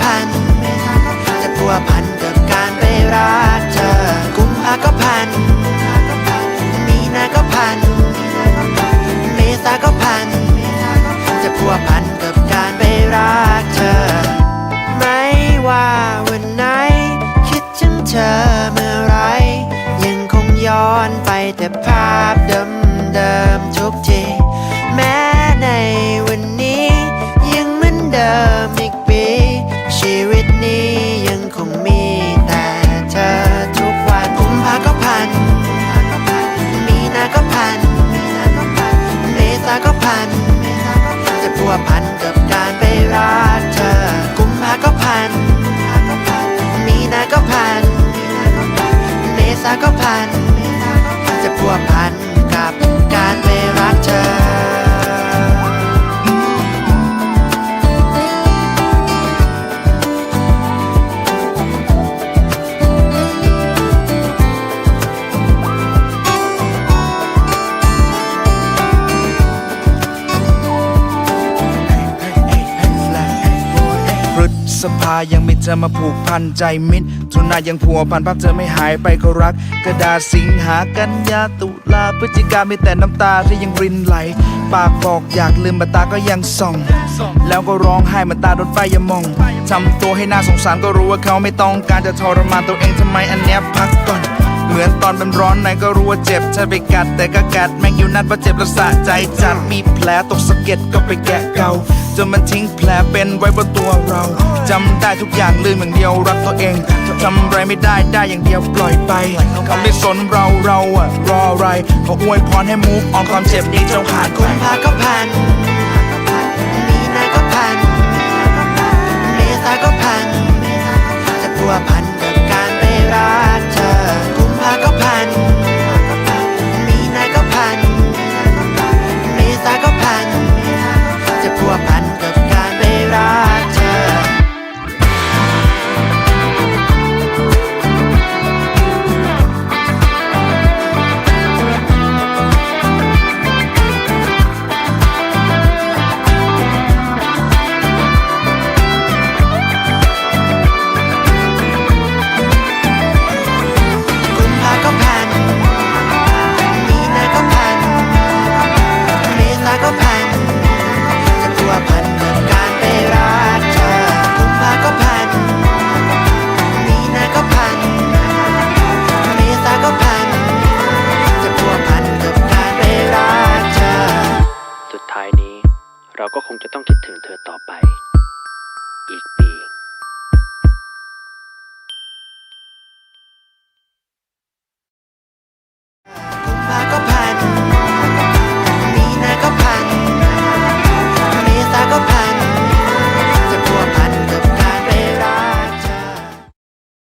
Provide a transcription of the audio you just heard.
พันจะพัวพันกับการไปรักเธอกุมภาก็พันมีนาก็พันเมษาก็พันจะพัวพันกับการไปรักเธอ ไม่ว่าวันไหน คิดถึงเธอเมื่อไร ยังคงย้อนไปแต่ภาพเดิมๆทุกทีแม้ใน ษาก็พันจะพัวพัน ษภายังมีเธอมาผูกพันใจมิตรทุนายังผัวพันภาพเธอไม่หายไปก็รัก กระดาษสิงหากันยาตุลาพฤศจิกามีแต่น้ำตาที่ยังรินไหล ปากบอกอยากลืมบาตาก็ยังส่อง แล้วก็ร้องไห้มาตาโดนไฟยามองทำตัวให้น่าสงสารก็รู้ว่าเขาไม่ต้องการจะทรมานตัวเองทำไมอันเนี้ยพักก่อน เหมือนตอนเป็นร้อนไหนก็รู้ว่าเจ็บฉันไปกัดแต่ก็กัดแม่งอยู่นั่นเพราะเจ็บแล้วสะใจจัดมีแผลตกสะเก็ดก็ไปแกะเกาจนมันทิ้งแผลเป็นไว้บนตัวเราจำได้ทุกอย่างลืมอย่างเดียวรักตัวเองทำอะไรไม่ได้ได้อย่างเดียวปล่อยไปเขาไม่สนเราเราอะรออะไรเขาอวยพรให้มูฟออนความเจ็บนี้จงผ่านไปกุมภาก็พัน เราก็คงจะต้องคิดถึงเธอต่อไป อีกปี